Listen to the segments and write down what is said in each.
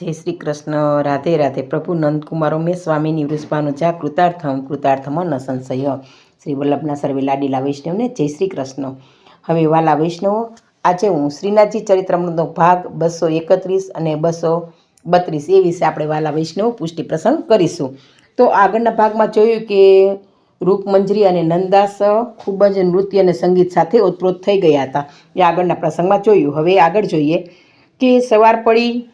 જય શ્રી કૃષ્ણ. રાધે રાધે. પ્રભુ નંદકુમારો, મેં સ્વામીની વૃષભાનું જા કૃતાર્થમ કૃતાર્થમ ન સંશય શ્રી વલ્લભના સર્વે લાડીલા વૈષ્ણવને જય શ્રી કૃષ્ણ. હવે વાલા વૈષ્ણવો, આજે હું શ્રીનાથજી ચરિત્રમૃતનો ભાગ બસો એકત્રીસ અને બસો બત્રીસ એ વિશે આપણે વાલા વૈષ્ણવ પુષ્ટિ પ્રસંગ કરીશું. તો આગળના ભાગમાં જોયું કે રૂપમંજરી અને નંદાસ ખૂબ જ નૃત્ય અને સંગીત સાથે ઓતપ્રોત થઈ ગયા હતા. એ આગળના પ્રસંગમાં જોયું. હવે આગળ જોઈએ કે સવાર પડી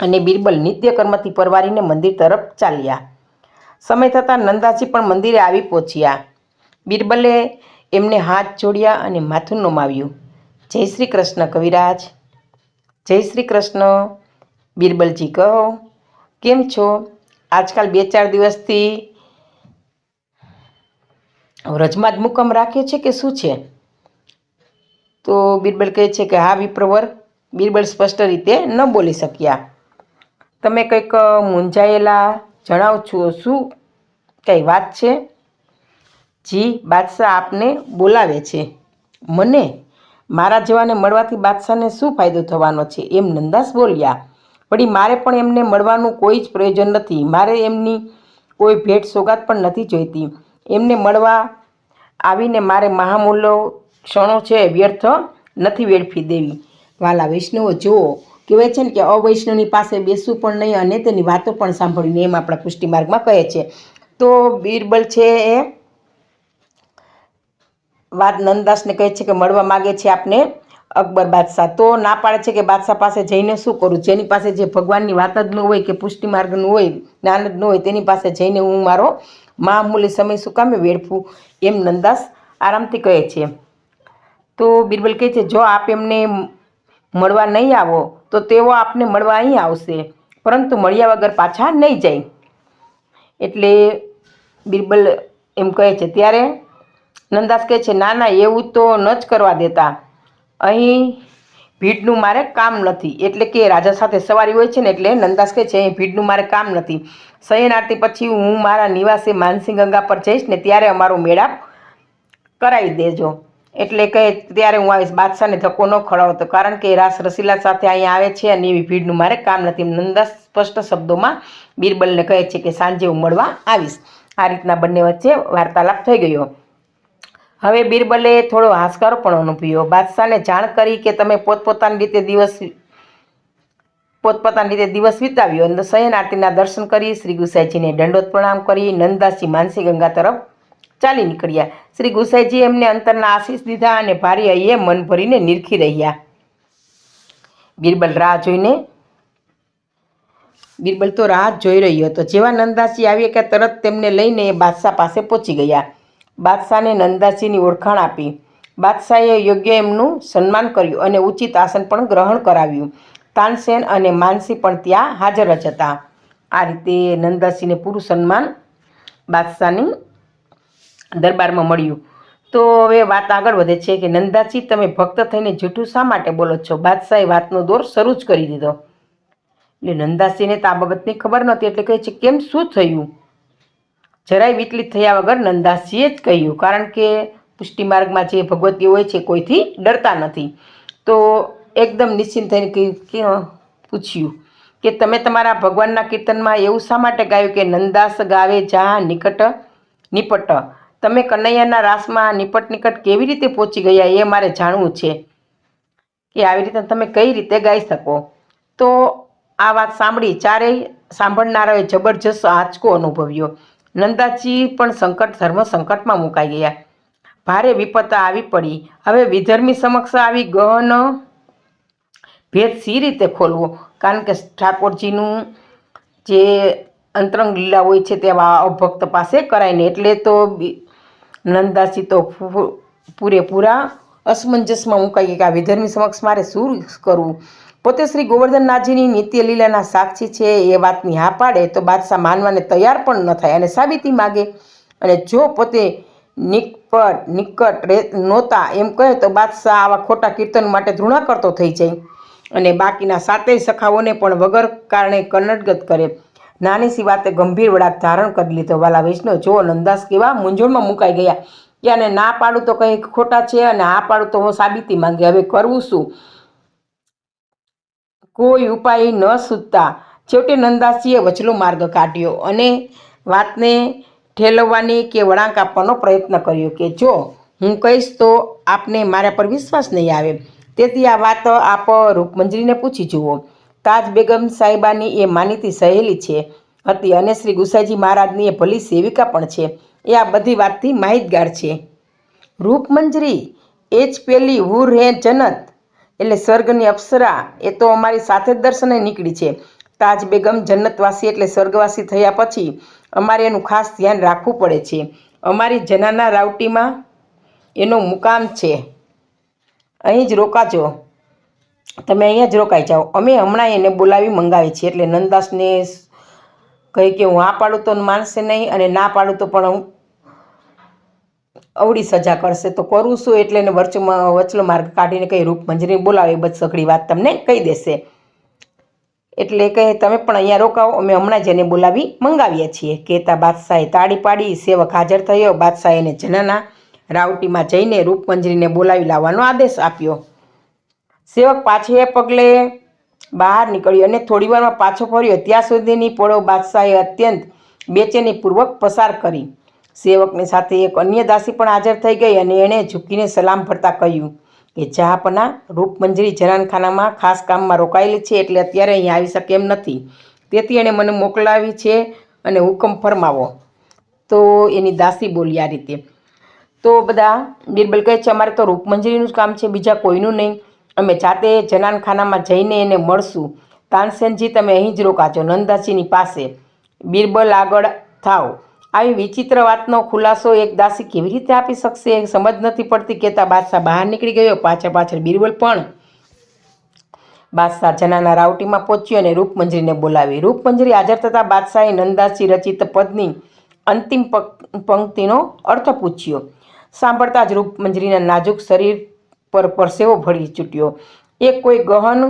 અને બિરબલ નિત્યકર્મથી પરવારીને મંદિર તરફ ચાલ્યા. સમય થતાં નંદાજી પણ મંદિરે આવી પહોંચ્યા. બિરબલે એમને હાથ જોડ્યા અને માથું નમાવ્યું. જય શ્રી કૃષ્ણ કવિરાજ. જય શ્રી કૃષ્ણ. બિરબલજી કહો, કેમ છો? આજકાલ બે ચાર દિવસથી વ્રજમાં જ મુકમ રાખ્યો છે કે શું છે? તો બિરબલ કહે છે કે, હા વિપ્રવર, બિરબલ સ્પષ્ટ રીતે ન બોલી શક્યા. તમે કંઈક મૂંઝાયેલા જણાવ છો, શું કંઈ વાત છે? જી, બાદશાહ આપને બોલાવે છે. મને, મારા જેવાને મળવાથી બાદશાહને શું ફાયદો થવાનો છે? એમ નંદાસ બોલ્યા. વળી મારે પણ એમને મળવાનું કોઈ જ પ્રયોજન નથી. મારે એમની કોઈ ભેટ સોગાત પણ નથી જોઈતી. એમને મળવા આવીને મારે મહામૂલ્યો ક્ષણો છે, વ્યર્થ નથી વેડફી દેવી. વાલા વૈષ્ણવો, જુઓ કહેવાય છે ને કે અવૈષ્ણવની પાસે બેસવું પણ નહીં અને તેની વાતો પણ સાંભળીને એમ આપણા પુષ્ટિ માર્ગમાં કહે છે. તો બિરબલ છે એ વાત નંદદાસને કહે છે કે મળવા માગે છે આપને અકબર બાદશાહ. તો ના પાડે છે કે બાદશાહ પાસે જઈને શું કરું? જેની પાસે જે ભગવાનની વાત જ ન હોય કે પુષ્ટિ માર્ગનું હોય, જ્ઞાન જ ન હોય, તેની પાસે જઈને હું મારો મામૂલી સમય શું કામે વેડફું? એમ નંદાસ આરામથી કહે છે. તો બિરબલ કહે છે, જો આપ એમને મળવા નહીં આવો તો તેઓ આપને મળવા અહીં આવશે. પરંતુ મળ્યા વગર પાછા નહીં જાય. એટલે બિરબલ એમ કહે છે, ત્યારે? નંદાસ કહે છે, ના ના, એવું તો ન જ કરવા દેતા. અહીં ભીડનું મારે કામ નથી. એટલે કે રાજા સાથે સવારી હોય છે ને, એટલે નંદાસ કહે છે, અહીં ભીડનું મારે કામ નથી. શયન આરતી પછી હું મારા નિવાસે માનસિંહ ગંગા પર જઈશ ને, ત્યારે અમારો મેળાપ કરાવી દેજો. એટલે કહે ત્યારે હું આવીશ બાદશાહને ધક્કો ન ખવડાવતો કારણ કે રાસ રસીલા સાથે અહીંયા આવે છે અને એવી ભીડનું મારે કામ નથી. નંદા સ્પષ્ટ શબ્દોમાં બિરબલને કહે છે કે સાંજે હું મળવા આવીશ. આ રીતના બંને વચ્ચે વાર્તાલાપ થઈ ગયો. હવે બિરબલે થોડો હાશકારો પણ અનુભવ્યો. બાદશાહને જાણ કરી કે તમે પોતપોતાની રીતે દિવસ પોતપોતાની રીતે દિવસ વિતાવ્યો. અને શયન આરતીના દર્શન કરી શ્રી ગુસાઈજીને દંડોત પ્રણામ કરી. નંદાસી માનસી ગંગા તરફ ચાલી નીકળ્યા. શ્રી ગુસાઈજી એમને અંતરના આશીષ દીધા અને ભારી અહીએ મન ભરીને નિરખી રહ્યા. બિરબલ રાહ જોઈને, બિરબલ તો રાહ જોઈ રહ્યો હતો. જેવા નંદાસી આવ્યા કે તરત તેમને લઈને બાદશાહ પાસે પહોંચી ગયા. બાદશાહને નંદાસીની ઓળખાણ આપી. બાદશાહે યોગ્ય એમનું સન્માન કર્યું અને ઉચિત આસન પણ ગ્રહણ કરાવ્યું. તાનસેન અને માનસી પણ ત્યાં હાજર જ હતા. આ રીતે નંદાસીને પૂરું સન્માન બાદશાહની દરબારમાં મળ્યું. તો હવે વાત આગળ વધે છે કે, નંદાજી, તમે ભક્ત થઈને જૂઠું શા માટે બોલો છો? બાદશાહે વાતનો દોર શરૂ જ કરી દીધો. એટલે નંદાસિંહને તો આ બાબતની ખબર નહોતી, એટલે કહે છે, કેમ શું થયું? જરાય વિચલિત થયા વગર નંદાસીએ જ કહ્યું, કારણ કે પુષ્ટિ માર્ગમાં જે ભગવતીઓ હોય છે કોઈથી ડરતા નથી. તો એકદમ નિશ્ચિંત થઈને પૂછ્યું કે, તમે તમારા ભગવાનના કીર્તનમાં એવું શા માટે ગાયું કે, નંદાસ ગાવે જા નિકટ નિપટ? તમે કનૈયાના રાસમાં નિપટ નિકટ કેવી રીતે પહોંચી ગયા એ મારે જાણવું છે કે આવી રીતે તમે કઈ રીતે ગાઈ શકો? તો આ વાત સાંભળી ચારેય સાંભળનારાઓએ જબરજસ્ત આંચકો અનુભવ્યો. નંદાજી પણ સંકટ, ધર્મ સંકટમાં મુકાઈ ગયા. ભારે વિપત્તા આવી પડી. હવે વિધર્મી સમક્ષ આવી ગહન ભેદ સી રીતે ખોલવો? કારણ કે ઠાકોરજીનું જે અંતરંગ લીલા હોય છે તેવા અભક્ત પાસે કરાય ને એટલે તો નંદાસી તો પૂરેપૂરા અસમંજસમાં મુકાઈ ગયા વિધર્મી સમક્ષ મારે શું કરવું પોતે શ્રી ગોવર્ધનનાથજીની નિત્ય લીલાના સાક્ષી છે એ વાતની હા પાડે તો બાદશાહ માનવાને તૈયાર પણ ન થાય અને સાબિતી માગે. અને જો પોતે નિકટ નિકટ રે, નહોતા એમ કહે તો બાદશાહ આવા ખોટા કીર્તન માટે ધૃણા કરતો થઈ જાય. અને બાકીના સાતેય સખાઓને પણ વગર કારણે કન્નડગત કરે. નાની સી વાતે ગંભીર વળાક ધારણ કરી લીધો. વાલા વૈષ્ણવ જો નંદાસ કેવા મૂંઝવણમાં મુકાઈ ગયા. કે આને ના પાડું તો કંઈક ખોટા છે અને આ પાડું તો હું સાબિતી માંગે. હવે કરવું શું? કોઈ ઉપાય ન સૂચતા છેવટે નંદાસીએ વચલો માર્ગ કાઢ્યો અને વાતને ઠેલવવાની કે વળાંક આપવાનો પ્રયત્ન કર્યો કે જો હું કહીશ તો આપને મારા પર વિશ્વાસ નહીં આવે. તેથી આ વાત આપ રૂપમંજરીને પૂછી જુઓ. તાજ બેગમ સાહેબાની એ માનીતી સહેલી છે. હતી અને શ્રી ગુસાઈજી મહારાજની એ ભલી સેવિકા પણ છે. એ આ બધી વાતથી માહિતગાર છે. રૂપમંજરી, એ જ પેલી હુર હે જનત, એટલે સ્વર્ગની અપ્સરા, એ તો અમારી સાથે જ દર્શને નીકળી છે. તાજ બેગમ જન્નતવાસી એટલે સ્વર્ગવાસી થયા પછી અમારે એનું ખાસ ધ્યાન રાખવું પડે છે. અમારી જનાના રાવટીમાં એનો મુકામ છે. અહીં જ રોકાજો. તમે અહીંયા જ રોકાઈ જાઓ. અમે હમણાં એને બોલાવી મંગાવી છીએ એટલે નંદાસને કહી કે હું આ પાડું તો માનશે નહીં અને ના પાડું તો પણ હું અવળી સજા કરશે. તો કરું શું એટલે એને વચમાં વચલો માર્ગ કાઢીને કંઈ રૂપ મંજરી બોલાવે બધી સઘળી વાત તમને કહી દેશે. એટલે કહે, તમે પણ અહીંયા રોકાવો અમે હમણાં જ એને બોલાવી મંગાવીએ છીએ. કહેતા બાદશાહે તાળી પાડી, સેવક હાજર થયો. બાદશાહે એને જનાના રાવટીમાં જઈને રૂપમંજરીને બોલાવી લાવવાનો આદેશ આપ્યો. સેવક પાછે પગલે બહાર નીકળ્યો અને થોડી વારમાં પાછો ફર્યો. ત્યાં સુધીની પળો બાદશાહે અત્યંત બેચેનીપૂર્વક પસાર કરી. સેવકની સાથે એક અન્ય દાસી પણ હાજર થઈ ગઈ અને એણે ઝૂકીને સલામ ફરતા કહ્યું કે જહાપના રૂપમંજરી જરાનખાનામાં ખાસ કામમાં રોકાયેલી છે એટલે અત્યારે અહીં આવી શકે એમ નથી. તેથી એણે મને મોકલાવી છે અને હુકમ ફરમાવો. તો એની દાસી બોલી આ રીતે. તો બધા બિરબલ કહે છે, અમારે તો રૂપમંજરીનું જ કામ છે, બીજા કોઈનું નહીં. અમે જાતે જનાનખાનામાં જઈને એને મળશું. તાનસેનજી, તમે અહીં જ રોકાજો નંદાજીની પાસે. બિરબલ આગળ થાવ આવી વિચિત્ર વાતનો ખુલાસો એક દાસી કેવી રીતે આપી શકશે એ સમજ નથી પડતી. કહેતા બાદશાહ બહાર નીકળી ગયો, પાછળ પાછળ બિરબલ પણ બાદશાહ જનાના રાવટીમાં પહોંચ્યો અને રૂપમંજરીને બોલાવી. રૂપમંજરી હાજર થતાં બાદશાહે નંદાસી રચિત પદની અંતિમ પંક- પંક્તિનો અર્થ પૂછ્યો. સાંભળતા જ રૂપમંજરીના નાજુક શરીર પર પરસેવો ભળી ચૂટ્યો. એ કોઈ ગહન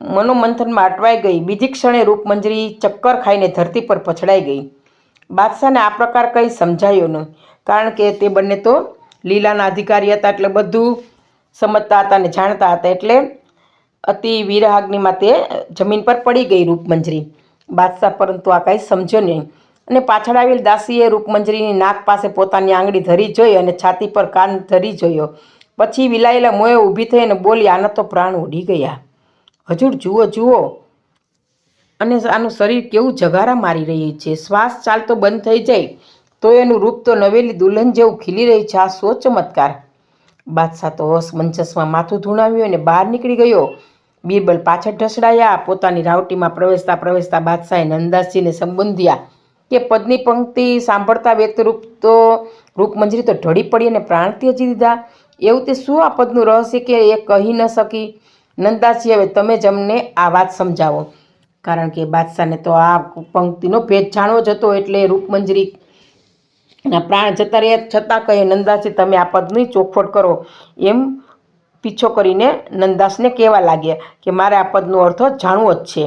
મનોમંથનમાં અટવાઈ ગઈ. બીજી ક્ષણે રૂપમંજરી ચક્કર ખાઈને ધરતી પર પછડાઈ ગઈ. બાદશાહને આ પ્રકાર કંઈ સમજાયો નહીં. કારણ કે તે બંને તો લીલાના અધિકારી હતા એટલે બધું સમજતા હતા અને જાણતા હતા એટલે અતિ વિરાહાગ્નિમાં તે જમીન પર પડી ગઈ રૂપમંજરી બાદશાહ પરંતુ આ કાંઈ સમજ્યો નહીં. અને પાછળ આવેલ દાસીએ રૂપમંજરીની નાક પાસે પોતાની આંગળી ધરી જોઈ અને છાતી પર કાન ધરી જોયો. પછી વિલાયેલા મોએ ઊભી થઈ અને બોલી, આના તો પ્રાણ ઉડી ગયા. હજુર જુઓ જુઓ. અને આનું શરીર કેવું જગારા મારી રહ્યું છે? શ્વાસ ચાલતો બંધ થઈ જાય, તો એનું રૂપ તો નવેલી દુલ્હન જેવું ખીલી રહી છે. આ સો ચમત્કાર. બાદશાહ તો અસમંજસમાં માથું ધૂણાવ્યું અને બહાર નીકળી ગયો. બીરબલ પાછળ ઢસડાયા, પોતાની રાવટીમાં પ્રવેશતા પ્રવેશતા બાદશાહે નંદાસજીને સંબોધ્યા કે, પદની પંક્તિ સાંભળતા વ્યક્તિરૂપ તો રૂપમંજરી તો ઢળી પડી અને પ્રાણ ત્યજી દીધા. એવું તે શું આ પદનું રહસ્ય કે એ કહી ન શકી? નંદાજી હવે તમે જ અમને આ વાત સમજાવો. કારણ કે બાદશાહને તો આ પંક્તિનો ભેદ જાણવો જ હતો એટલે રૂપમંજરી ના પ્રાણ જતા રહ્યા. છતાં કહે નંદાસજી તમે આ પદની ચોખવટ કરો. એમ પીછો કરીને નંદાસને કહેવા લાગ્યા કે, મારે આ પદનો અર્થ જાણવો જ છે.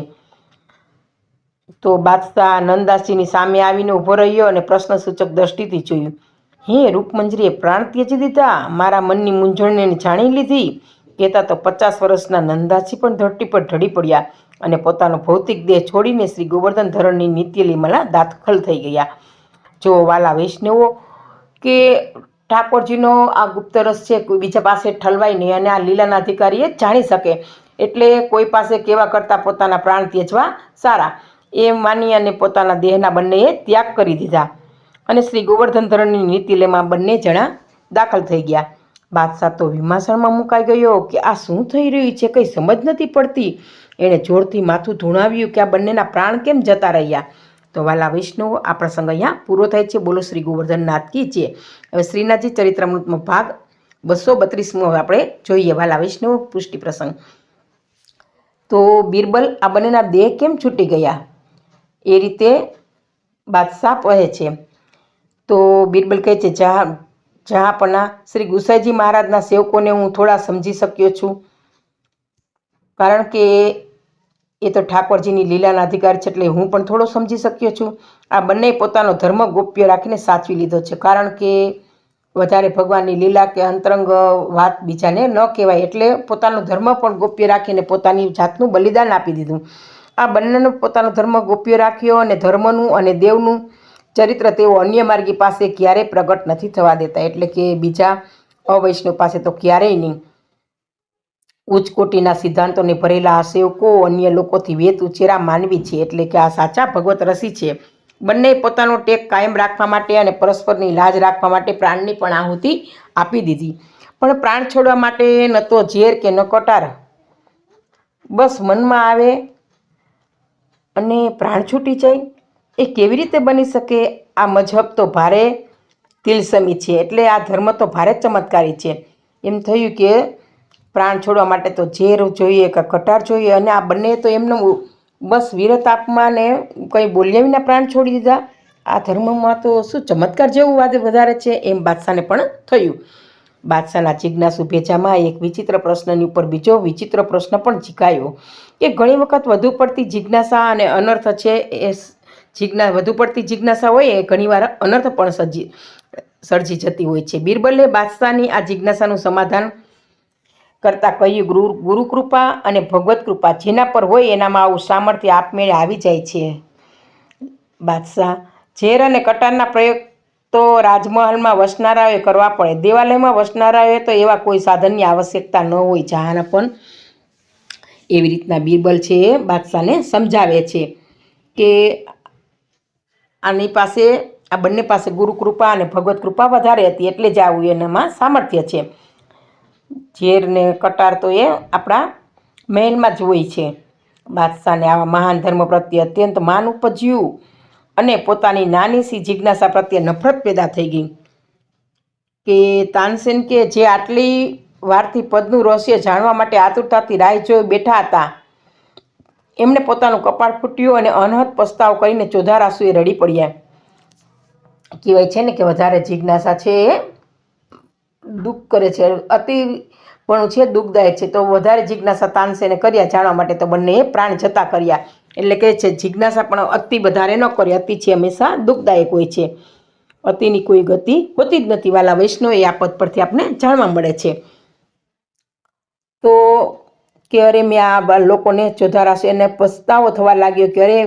તો બાદશાહ નંદાસીની સામે આવીને ઊભો રહ્યો અને પ્રશ્નસૂચક દ્રષ્ટિથી જોયું. હે રૂપમંજરીએ પ્રાણ ત્યજી દીધા. મારા મનની મૂંઝવણને જાણી લીધી. કહેતા તો પચાસ વર્ષના નંદાજી પણ ધરતી પર ઢળી પડ્યા અને પોતાનો ભૌતિક દેહ છોડીને શ્રી ગોવર્ધન ધરણની નિત્યલીમામાં દાખલ થઈ ગયા. જો વાલા વૈષ્ણવો, કે ઠાકોરજીનો આ ગુપ્તરસ છે, કોઈ બીજા પાસે ઠલવાય નહીં અને આ લીલાના અધિકારીએ જાણી શકે. એટલે કોઈ પાસે કેવા કરતાં પોતાના પ્રાણ ત્યજવા સારા. એ માની અને પોતાના દેહના બંનેએ ત્યાગ કરી દીધા. અને શ્રી ગોવર્ધન ધરણની નીતિલેમાં બંને જણા દાખલ થઈ ગયા. બાદશાહ તો વિમાસણમાં મુકાઈ ગયો કે આ શું થઈ રહ્યું છે કંઈ સમજ નથી પડતી. એણે જોરથી માથું ધૂણાવ્યું કે આ બંનેના પ્રાણ કેમ જતા રહ્યા. તો વાલા વૈષ્ણવો, આ પ્રસંગ અહીંયા પૂરો થાય છે. બોલો શ્રી ગોવર્ધન નાથકી છે. હવે શ્રીનાથજી ચરિત્રામૃતનો ભાગ બસો બત્રીસમો આપણે જોઈએ. વાલા વૈષ્ણવો, પુષ્ટિ પ્રસંગ. તો બિરબલ, આ બંનેના દેહ કેમ છૂટી ગયા? એ રીતે બાદશાહ કહે છે. તો બિરબલ કહે છે જહા જહાપના શ્રી ગુસાઈજી મહારાજના સેવકોને હું થોડા સમજી શક્યો છું. કારણ કે એ તો ઠાકોરજીની લીલાના અધિકાર છે, એટલે હું પણ થોડો સમજી શક્યો છું. આ બંને પોતાનો ધર્મ ગોપ્ય રાખીને સાચવી લીધો છે. કારણ કે વધારે ભગવાનની લીલા કે અંતરંગ વાત બીજાને ન કહેવાય, એટલે પોતાનો ધર્મ પણ ગોપ્ય રાખીને પોતાની જાતનું બલિદાન આપી દીધું. આ બંનેનો પોતાનો ધર્મ ગોપ્ય રાખ્યો અને ધર્મનું અને દેવનું ચરિત્ર તેઓ અન્ય માર્ગી પાસે ક્યારેય પ્રગટ નથી થવા દેતા. એટલે કે બીજા અવૈષ્ણવ પાસે તો ક્યારેય નહીં. ઉચ્ચ કોટીના સિદ્ધાંતોને ભરેલા આ સેવકો અન્ય લોકોથી વેત ઉછેરા માનવી છે. એટલે કે આ સાચા ભગવત રસી છે. બંને પોતાનો ટેક કાયમ રાખવા માટે અને પરસ્પરની લાજ રાખવા માટે પ્રાણની પણ આહુતિ આપી દીધી. પણ પ્રાણ છોડવા માટે ન તો ઝેર કે ન કટાર. બસ મનમાં આવે અને પ્રાણ છૂટી જાય. એ કેવી રીતે બની શકે? આ મજહબ તો ભારે તિલસમી છે, એટલે આ ધર્મ તો ભારે ચમત્કારી છે. એમ થયું કે પ્રાણ છોડવા માટે તો ઝેર જોઈએ કે કટાર જોઈએ, અને આ બંને તો એમને બસ વીરત આપમાં ને કંઈ બોલ્યા વિના પ્રાણ છોડી દીધા. આ ધર્મમાં તો શું ચમત્કાર જેવું વાત વધારે છે એમ બાદશાહને પણ થયું. બાદશાહના જિજ્ઞાસુ ભેજામાં એક વિચિત્ર પ્રશ્નની ઉપર બીજો વિચિત્ર પ્રશ્ન પણ જીકાયો કે ઘણી વખત વધુ પડતી જિજ્ઞાસા અને અનર્થ છે એ જિજ્ઞા, વધુ પડતી જિજ્ઞાસા હોય એ ઘણીવાર અનર્થ પણ સર્જી સર્જી જતી હોય છે. બિરબલે બાદશાહની આ જિજ્ઞાસાનું સમાધાન કરતાં કહ્યું, ગુરુ ગુરુકૃપા અને ભગવત કૃપા જેના પર હોય એનામાં આવું સામર્થ્ય આપમેળે આવી જાય છે. બાદશાહ, ઝેર અને કટારના પ્રયોગ તો રાજમહલમાં વસનારાઓએ કરવા પડે. દેવાલયમાં વસનારાઓએ તો એવા કોઈ સાધનની આવશ્યકતા ન હોય. જહાના પણ એવી રીતના બિરબલ છે એ બાદશાહને સમજાવે છે કે આની પાસે, આ બંને પાસે ગુરુ કૃપા અને ભગવત કૃપા વધારે હતી એટલે જ આવું એનામાં સામર્થ્ય છે. ઝેર ને કટાર તો એ આપણા મહેલમાં જ હોય છે. બાદશાહને આવા મહાન ધર્મ પ્રત્યે અત્યંત માન ઉપજ્યું અને પોતાની નાની સી જિજ્ઞાસા પ્રત્યે નફરત પેદા થઈ ગઈ. કે તાનસેન કે જે આટલી વારથી પદનું રહસ્ય જાણવા માટે આતુરતાથી રાહ જોઈ બેઠા હતા એમને પોતાનું કપાળ ફૂટ્યું અને અનહદ પસ્તાવ કરીને ચોધાર રડી પડ્યા. કહેવાય છે ને કે વધારે જિજ્ઞાસા છે એ દુઃખ કરે છે. અતિ પણ છે, દુઃખદાયક છે. તો વધારે જિજ્ઞાસા તાનસેને કર્યા જાણવા માટે તો બંનેએ પ્રાણ જતા કર્યા. એટલે કે છે, જિજ્ઞાસા પણ અતિ વધારે ન કરે. અતિ છે હંમેશા દુઃખદાયક હોય છે. અતિની કોઈ ગતિ હોતી જ નથી. વાલા વૈષ્ણવ એ આ પદ પરથી આપણે જાણવા મળે છે. તો કે અરે મેં આ લોકોને ચોધારાશે અને પસ્તાવો થવા લાગ્યો કે અરે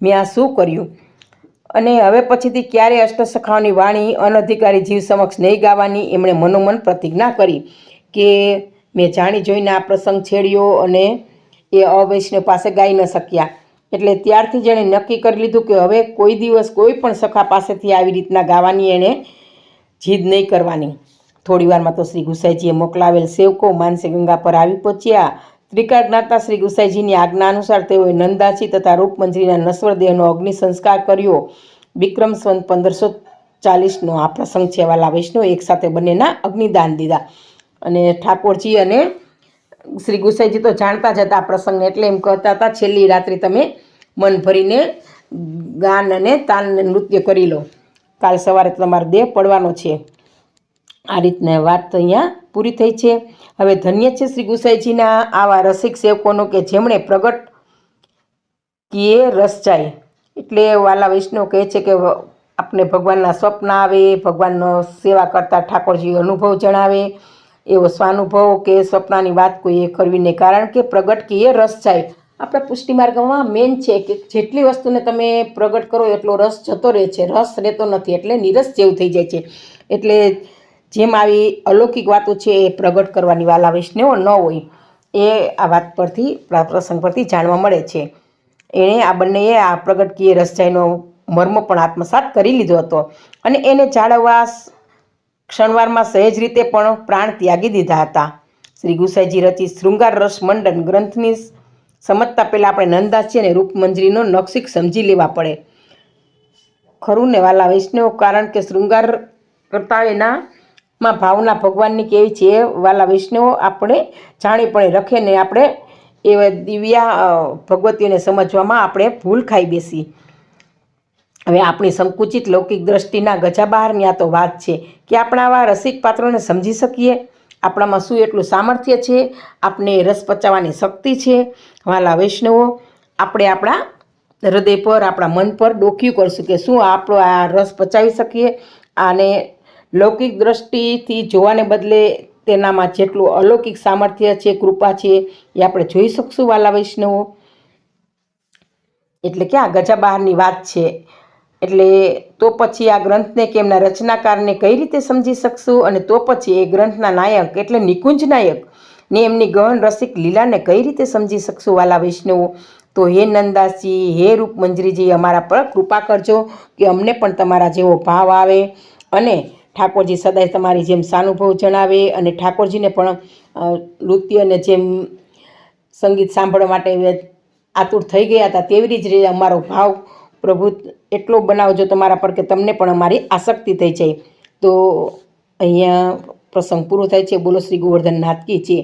મેં આ શું કર્યું? અને હવે પછીથી ક્યારે અષ્ટસખાઓની વાણી અનધિકારી જીવ સમક્ષ નહીં ગાવાની એમણે મનોમન પ્રતિજ્ઞા કરી કે મેં જાણી જોઈને આ પ્રસંગ છેડ્યો અને એ અવૈષ્ણવ પાસે ગાઈ ન શક્યા. એટલે ત્યારથી જેણે નક્કી કરી લીધું કે હવે કોઈ દિવસ કોઈ પણ સખા પાસેથી આવી રીતના ગાવાની એણે જીદ નહીં કરવાની. થોડી વારમાં તો શ્રી ગુસાઈજીએ મોકલાવેલ સેવકો માનસી ગંગા પર આવી પહોંચ્યા. ત્રિકાળ જ્ઞાતા શ્રી ગુસાઈજીની આજ્ઞા અનુસાર તેઓએ નંદાજી તથા રૂપમંજરીના નશ્વર દેહનો અગ્નિ સંસ્કાર કર્યો. વિક્રમ સંત પંદરસો ચાલીસનો આ પ્રસંગ છે વાલા વૈષ્ણવ એકસાથે બંનેના અગ્નિદાન દીધા. અને ઠાકોરજી અને શ્રી ગુસાઈજી તો જાણતા જ હતા આ પ્રસંગને એટલે એમ કહેતા હતા, છેલ્લી રાત્રે તમે મન ભરીને ગાન અને તાન નૃત્ય કરી લો. કાલ સવારે તમારો દેહ પડવાનો છે. આ રીતના વાત તો અહીંયા પૂરી થઈ છે. હવે ધન્ય છે શ્રી ગુસાઈજીના આવા રસિક સેવકોનો કે જેમણે પ્રગટ કીએ રસ જાય એટલે વાલા વૈષ્ણવ કહે છે કે આપણે ભગવાનના સ્વપ્ન આવે, ભગવાનનો સેવા કરતા ઠાકોરજી અનુભવ જણાવે. એવો સ્વાનુભવ કે સ્વપ્નની વાત કોઈએ કરવીને કારણ કે પ્રગટ કીએ રસ જાય આપણા પુષ્ટિ માર્ગમાં મેન છે કે જેટલી વસ્તુને તમે પ્રગટ કરો એટલો રસ જતો રહે છે. રસ રહેતો નથી એટલે નિરસ જેવું થઈ જાય છે. એટલે જેમ આવી અલૌકિક વાતો છે એ પ્રગટ કરવાની વાલા વૈષ્ણવ ન હોય, એ આ વાત પરથી પ્રસંગ પરથી જાણવા મળે છે. એણે આ બંનેએ આ પ્રગટ કિએ રસજાઈનો મર્મ પણ આત્મસાત કરી લીધો હતો અને એને જાળવવા ક્ષણવારમાં સહેજ રીતે પણ પ્રાણ ત્યાગી દીધા હતા. શ્રી ગુસાઈજી રચિત શૃંગાર રસ મંડન ગ્રંથની સમજતા પહેલાં આપણે નંદાસી અને રૂપમંજરીનો નક્ષિક સમજી લેવા પડે. ખરું ને વાલા વૈષ્ણવ કારણ કે શૃંગાર કરતા એના માં ભાવના ભગવાનની કેવી છે વાલા વૈષ્ણવ આપણે જાણી પણ રખે ને આપણે એ દિવ્યા ભગવતીને સમજવામાં આપણે ભૂલ ખાઈ બેસી. હવે આપણી સંકુચિત લૌકિક દ્રષ્ટિના ગજા બહારની આ તો વાત છે કે આપણા આવા રસિક પાત્રોને સમજી શકીએ. આપણામાં શું એટલું સામર્થ્ય છે? આપણે રસ પચાવવાની શક્તિ છે? વાલા વૈષ્ણવો આપણે આપણા હૃદય પર, આપણા મન પર ડોક્યું કરશું કે શું આપણો આ રસ પચાવી શકીએ? આને લૌકિક દ્રષ્ટિથી જોવાને બદલે તેનામાં જેટલું અલૌકિક સામર્થ્ય છે, કૃપા છે, એ આપણે જોઈ શકશું વાલા વૈષ્ણવો. એટલે કે આ ગજા બહારની વાત છે. એટલે તો પછી આ ગ્રંથને કે એમના રચનાકારને કઈ રીતે સમજી શકશું? અને તો પછી એ ગ્રંથના નાયક એટલે નિકુંજ નાયક ને એમની ગહન રસિક લીલાને કઈ રીતે સમજી શકશું વાલા વૈષ્ણવો? તો હે નંદાસજી હે રૂપ મંજરીજી અમારા પર કૃપા કરજો કે અમને પણ તમારા જેવો ભાવ આવે. અને ઠાકોરજી સદાય તમારી જેમ સાનુભવ જણાવે અને ઠાકોરજીને પણ નૃત્યને જેમ સંગીત સાંભળવા માટે આતુર થઈ ગયા હતા તેવી જ રીતે અમારો ભાવ પ્રભુ એટલો બનાવજો તમારા પર કે તમને પણ અમારી આસક્તિ થઈ જાય. તો અહીંયા પ્રસંગ પૂરો થાય છે. બોલો શ્રી ગોવર્ધન નાથકી છે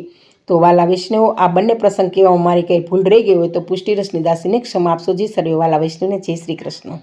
તો વાલા વૈષ્ણવો, આ બંને પ્રસંગ કહેવામાં મારી કંઈ ભૂલ રહી ગઈ હોય તો પુષ્ટિરસની દાસીને ક્ષમા આપશો. જી સર્વે વાલા વૈષ્ણવને જય શ્રી કૃષ્ણ.